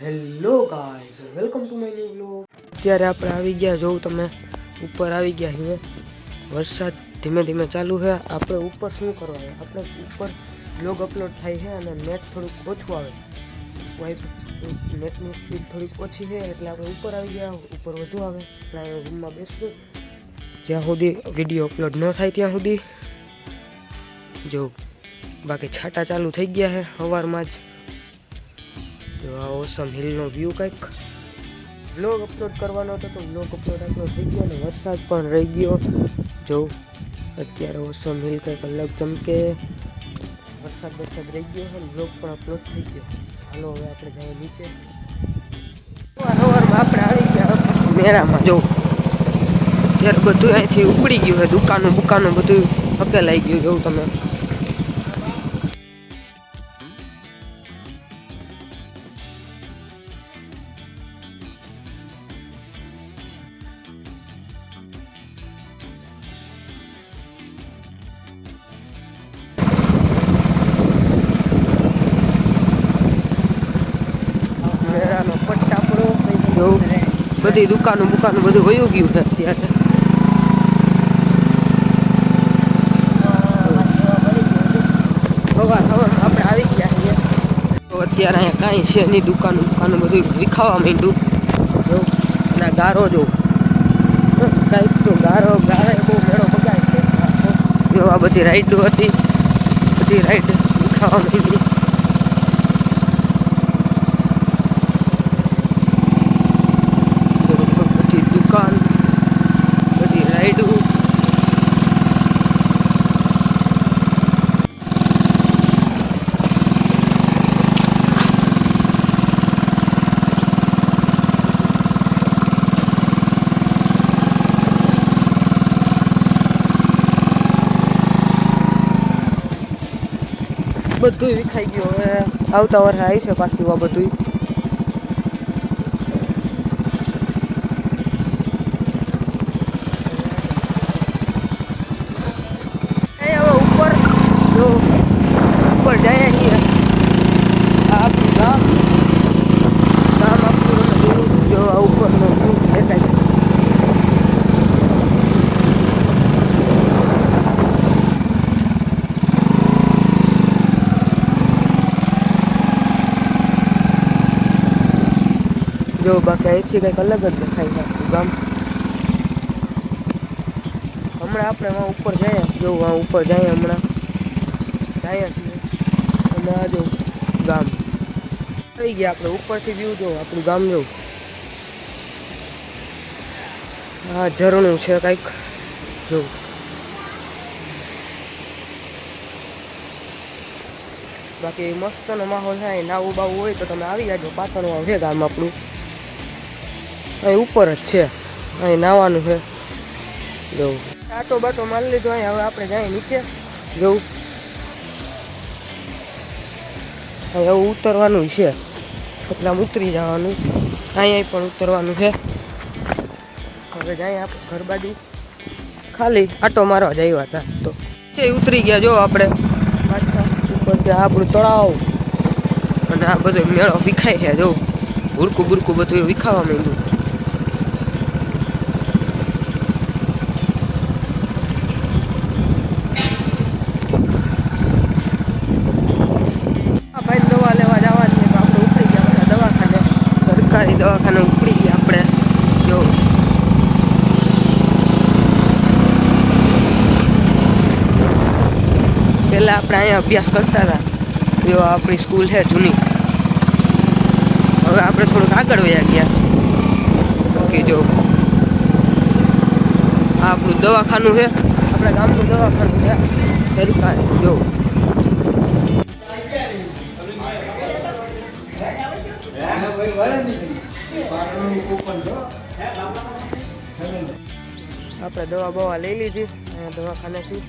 Hello guys welcome to my new blog અત્યારે આપણે આવી ગયા જોઉં તમે ઉપર આવી ગયા છીએ. વરસાદ ધીમે ધીમે ચાલુ છે. આપણે ઉપર શું કરવા આવે આપણે ઉપર બ્લોગ અપલોડ થાય છે અને નેટ થોડુંક ઓછું આવે. વાઇફ નેટની સ્પીડ થોડીક ઓછી છે, એટલે આપણે ઉપર આવી ગયા, ઉપર વધુ આવે. એટલે હવે રૂમમાં બેસવું જ્યાં સુધી વીડિયો અપલોડ ન થાય ત્યાં સુધી. જો, બાકી છાટા ચાલુ થઈ ગયા છે. સવારમાં જ જો આ ઓસમ હિલનો વ્યૂ કંઈક બ્લોગ અપલોડ કરવાનો હતો તો બ્લોગ અપલોડ આપણો થઈ ગયો અને વરસાદ પણ રહી ગયો. જોઉં અત્યારે ઓસમ હિલ કંઈક અલગ ચમકે. વરસાદ વરસાદ રહી ગયો છે બ્લોગ પણ અપલોડ થઈ ગયો. હાલો, હવે આપણે જઈએ નીચે. સવારમાં આપણે આવી ગયા મેળામાં. જો, અત્યારે બધું અહીંથી ઉપડી ગયું છે, દુકાનો બુકાનો બધું હકેલાઈ ગયું જોઉં તમે બધી દુકાનો બુકાનો બધું વયું ગયું છે અત્યારે. સવાર સવારમાં આપણે આવી ગયા છીએ. અત્યારે અહીંયા કાંઈ છે નહીં, દુકાનો દુકાનો બધું વિખાવા માંડ્યું. જો અને ગારો જો. કાંઈક તો ગારો, ગારે બહુ મેળો બગાય છે. આ બધી રાઈડો હતી. બધી રાઈડ વિખાવા માંડી બધી દુકાન બધી રાઈડું બધું વિખાઈ ગયું. હવે આવતા વર્ષે આવી છે પાછું આ બધું એ હવે ઉપર જો ઉપર જાય છીએ આ આપણું ગામ ગામ આપણું અને જોયું જો આ ઉપરનો view દેખાય છે જો બાકી અહીંથી કંઈક અલગ જ દેખાય છે. ગામ. હમણાં આપણે વાં ઉપર જઈએ. જો વાં ઉપર જઈએ હમણાં. જઈએ છીએ. અને આ જો ગામ. થઈ ગયા આપણે ઉપરથી વ્યૂ જો, આપણું ગામ જો. આ ઝરણું છે કંઈક. જોવું બાકી મસ્તનો માહોલ થાય નાવું બાવું હોય તો તમે આવી જાજો. પાટણ વાવ છે ગામ આપણું. અહીં ઉપર જ છે. અહીં નાવાનું છે. જવું આટો બાટો મારી લીધો અહીં હવે આપણે જાય નીચે. જવું અહીં હવે ઉતરવાનું છે. એટલામાં ઉતરી જવાનું. અહીંયા પણ ઉતરવાનું છે. હવે જાય આપણે ઘર બાજુ ખાલી આટો મારવા જ આવ્યા હતા. તો છે ઉતરી ગયા જો આપણે. પાછા ઉપર ત્યાં આપણું તળાવ. અને આ બધો મેળો વિખાઈ છે જો. ભૂરકું બુરકું બધું વિખાવા માંડ્યું. દવાખાને ઉપડી ગયા આપણે. જો. પહેલાં આપણે અહીંયા અભ્યાસ કરતા હતા. જો, આપણી સ્કૂલ છે જૂની. હવે આપણે થોડુંક આગળ વયા ગયા. ઓકે જો. આપણું દવાખાનું છે. આપણા ગામનું દવાખાનું છે. સરકાર જો. આપણે દવા બવા લઈ લીધી દવાખાનેથી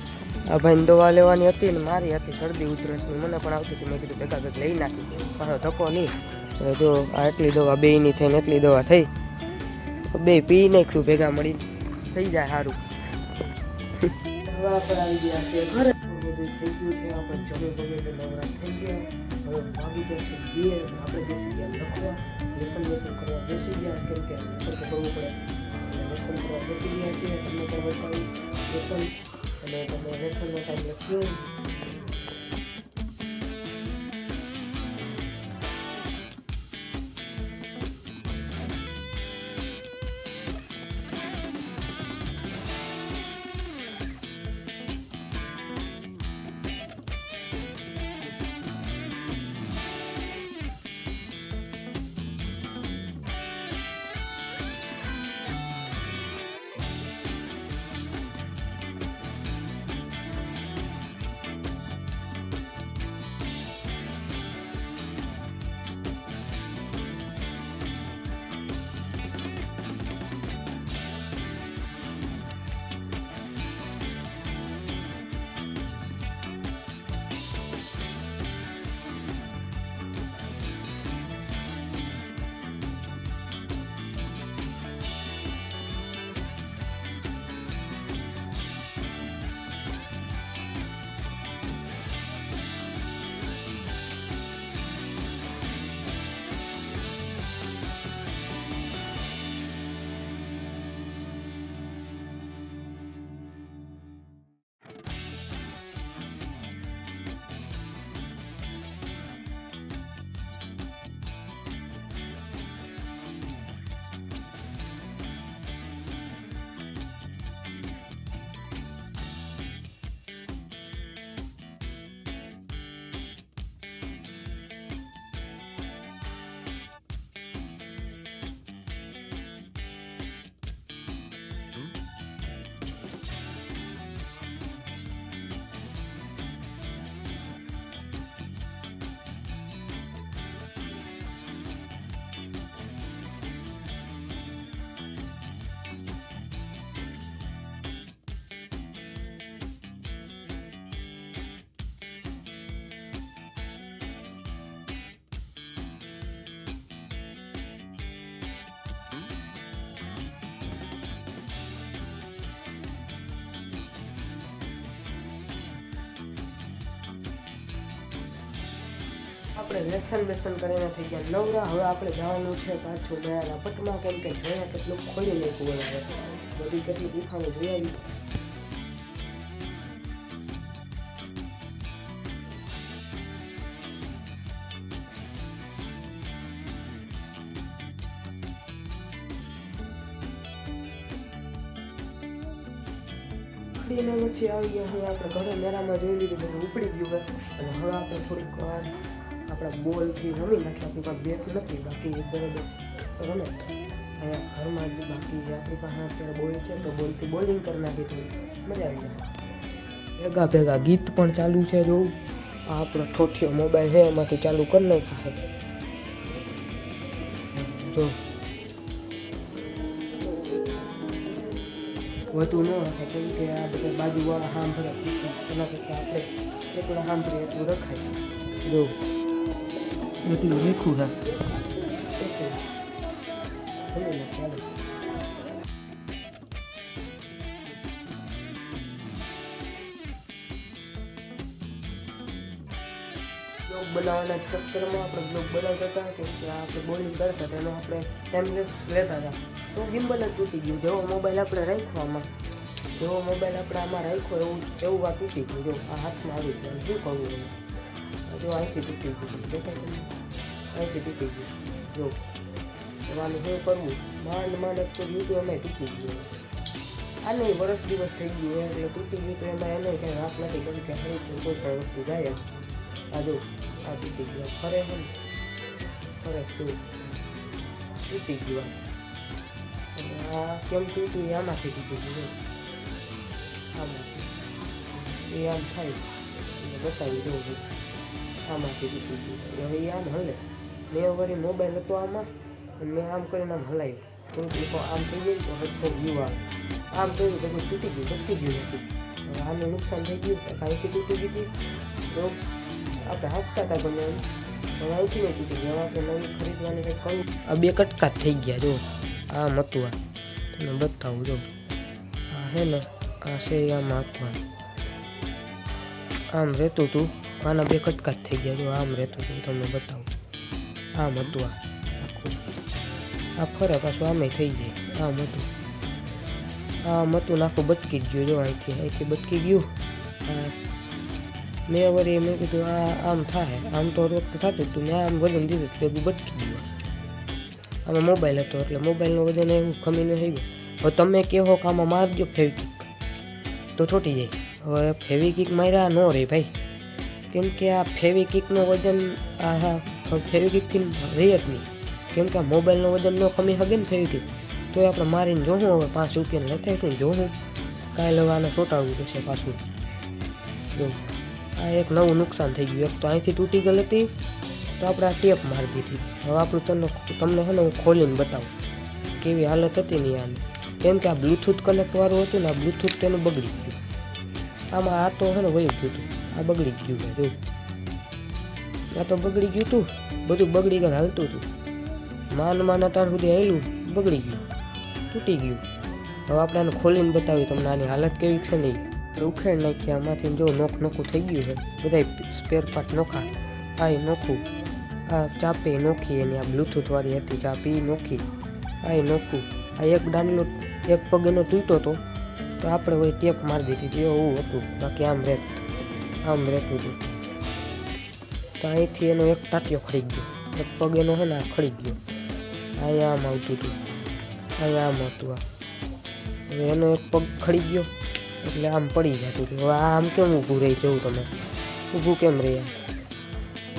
આ ભાઈ દવા લેવાની હતી ને મારી હતી, શરદી ઉધરસની મને પણ આવતી હતી. મેં કીધું ભેગા ભેગ લઈ નાખી. મારો ધક્કો નહીં. જો આ એટલી દવા બેયની થઈને એટલી દવા થઈ બે પી નાખશું, ભેગા મળીને. થઈ જાય સારું. આવી ગયા છે. બધું થઈ ગયું છે. આપણે જમે બમે તો નવરા થઈ ગયા. હવે માગી ગયા છે બે અને આપણે બેસી ગયા લખવા. લેસન લેસન કરવા બેસી ગયા. કેમ કે લેસન તો કરવું પડે. અને લેસન કરવા બેસી ગયા છીએ. તમને ત્યાં બતાવ્યું લેસન અને તમે લેસનનો ટાઈમ લખ્યો. આપણે લેસન બેસન કરીને થઈ ગયા. નવરા, હવે આપણે જવાનું છે પાછું ગયાના પટમાં, કેમ કે જોયા કેટલું ખોલી નાખ્યું હોય બધી કેટલી દેખાણું જોઈ આવી. પછી આવીએ, હવે આપણે ઘરે મેળામાં જોઈ લીધું બધું ઉપડી ગયું અને હવે આપણે થોડીક વાર આપણા બોલથી રમી નાખીએ આપણી પાસે બેટ નથી બાકી બરાબર રમે અહીંયા ઘરમાં જ બાકી જે આપણી પાસે અત્યારે બોલ છે તો બોલથી બોલિંગ કરી નાખી તો મજા આવી જાય ભેગા ભેગા ગીત પણ ચાલુ છે જો આ આપણો ઠોઠિયો મોબાઈલ છે એમાંથી ચાલુ કરી નાખ્યું છે જો વધુ ન રાખે, કેમ કે આ બધા બાજુવાળા સાંભળે એના કરતાં આપણે એટલું સાંભળીએ એટલું રખાય. જો બધું લીખું છે. બ્લોગ બનાવવાના ચક્કરમાં આપણે બ્લોગ બનાવતા હતા કે આપણે બોલિંગ કરતા હતા, એનો આપણે ટાઈમ લેતા હતા. તો ગિમ્બલ જ તૂટી ગયું. જેવો મોબાઈલ આપણે રાખવામાં જેવો મોબાઈલ આપણે આમાં રાખ્યો, એવું એવું આ તૂટી ગયું જો આ હાથમાં આવી ગયું. શું કરવું એનું આ જો અહીંથી તૂટી ગયું દેખાય તમને અહીંથી તૂટી ગયું જો એવાનું શું કરવું માંડ માંડ જ કર્યું હતું એમાં તૂટી ગયું આ નહીં વર્ષ દિવસ થઈ ગયું એટલે તૂટી ગયું તો એમાં એને કંઈ વાત નથી, કેમ કે હરી કોઈ પણ વસ્તુ જાય એમ. આ જો, આ તૂટી ગયું ફરે છે ને ફરે શું? તૂટી ગયું આ. અને આ કેમ તૂટ્યું એ આમાંથી તૂટી ગયું જો. આમાંથી. એ આમ થાય. એટલે બતાવી દઉં છું આમાંથી તૂટી ગયું. હવે આમ હલે. મેં વળી મોબાઈલ હતો આમાં, અને મેં આમ કરીને આમ હલાવ્યું થોડુંક લોકો આમ થઈ ગયું તો હજુ વ્યૂ આમ થયું તો કોઈ તૂટી ગયું તૂટી ગયું નથી. આનું નુકસાન થઈ ગયું કાંઈથી તૂટી ગયું તો. આપણે હાથતા હતા ગમે એમ. હવે નથી તૂટી ગયું આપણે નવી ખરીદવાની કંઈક કરું આ બે કટકા થઈ ગયા, જો. આમ હતું આ. તમને બતાવું, જો. આ હે ને, આ છે હતું આમ હાથમાં આમ રહેતું હતું આના બે કટકાટ થઈ ગયા. તો આમ રહેતું હતું તમને બતાવું. આમ હતું આ. આખું. આ ફરે પાછું આમે થઈ જાય આમ હતું. આમ હતું નાખું બટકી જ ગયું. જો અહીંથી અહીંથી બટકી ગયું. મેં વળી મેં કીધું, આ, આમ થાય. આમ તો રોજ થતું હતું. મેં આમ વજન દીધું ભેગું બટકી ગયું. આમાં મોબાઈલ હતો. એટલે મોબાઈલનું વજન એવું ખમીને થઈ ગયું હવે તમે કહો કે આમાં મારજો ફેવિકિક તો તૂટી જાય. હવે ફેવિકિક માર્યા ન રહે ભાઈ. કેમ કે આ ફેવિકિકનું વજન આ ફેવિકિકથી રહે જ નહીં. કેમ કે આ મોબાઈલનું વજન ન કમી શકે ને ફેવિકિક તો આપણે મારીને જોવું હવે પાંચ રૂપિયાને લેતા છે જોવું કાંઈ લેવાને ચોંટાડવું પડશે પાછું. જો, આ એક નવું નુકસાન થઈ ગયું. એક તો અહીંથી તૂટી ગઈ હતી, તો આપણે આ ટેપ મારી દીધી. હવે આપણું તમને તમને છે ને હું ખોલીને બતાવું. કેવી હાલત હતી ને આની. કેમ કે આ બ્લૂટૂથ કનેક્ટવાળું હતું ને, આ બ્લૂટૂથ તેનું બગડી ગયું. આમાં આ તો છે ને વયું ગયું હતું. આ બગડી ગયું છે જો આ તો બગડી ગયું હતું બધું બગડી ગયું, હાલતું હતું માન માન અત્યાર સુધી આવેલું બગડી ગયું, તૂટી ગયું. હવે આપણે આને ખોલીને બતાવ્યું તમને આની હાલત કેવી છે નહીં ઉખેડ નાખી, આમાંથી જો નોખ નોખું થઈ ગયું છે બધા સ્પેર પાર્ટ નોખા. આ નોખું. આ ચાપે નોખી એની, આ બ્લૂટૂથ વાળી હતી, ચાપી નોખી. આ નોખું. આ એક દાંડલો એક પગ એનો તૂટ્યો હતો તો આપણે વળી ટેપ મારી દીધી એવું હતું. બાકી આમ રહેત આમ રહેતું હતું. તો અહીંથી એનો એક ટાટિયો ખડી ગયો. એક પગ એનો છે ને આ ખડી ગયો. અહીંયા આમ આવતું હતું. અહીંયા આમ હતું આ. હવે એનો એક પગ ખડી ગયો. એટલે આમ પડી જતું હતું. હવે આમ કેમ ઊભું રહી જવું તમે? ઊભું કેમ રહ્યા?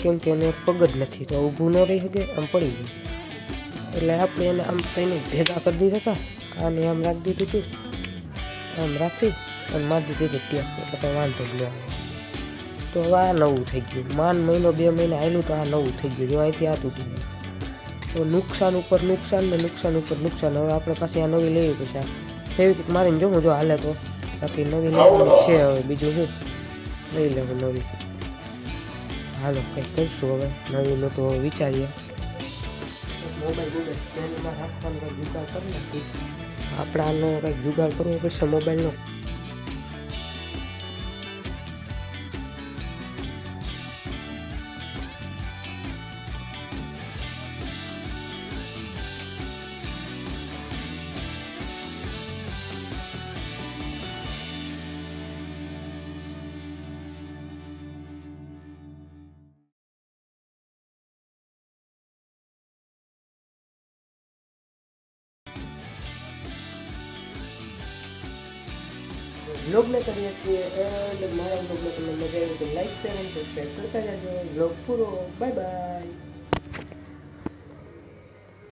કેમ કે એને એક પગ જ નથી. તો ઊભું ન રહી શકે, આમ પડી ગયું. એટલે આપણે એને આમ તેને ભેગા કરી દીધા હતા. આને આમ રાખી દીધું હતું આમ રાખી અને મારી દીધી ટેપ. એટલે વાંધો જ ન તો હવે આ નવું થઈ ગયું. માન મહિનો, બે મહિના આવેલું તો આ નવું થઈ ગયું. જો અહીંથી આ તૂટી ગયું. તો નુકસાન ઉપર નુકસાન ને નુકસાન ઉપર નુકસાન. હવે આપણે પાસે આ નવી લેવી આ ફેવિકિક મારીને જોઉં જો હાલે તો. બાકી નવી લેવાની છે હવે. બીજું શું? લઈ લેવું નવી. હાલો, કંઈક કરીશું હવે. નવીનું તો હવે વિચારીએ. મોબાઈલ મોબાઈલ સ્ટેન્ડમાં રાખવાનો કંઈક જુગાડ કરી નાખી આપણે આનો કંઈક જુગાડ કરવો પડશે મોબાઈલનો. બ્લોગને કરીએ છીએ એન્ડ મારા બ્લોગને તમને મજા આવી તો લાઈક શેર અને સબસ્ક્રાઈબ કરતા જજો. બ્લોગ પૂરો. Bye bye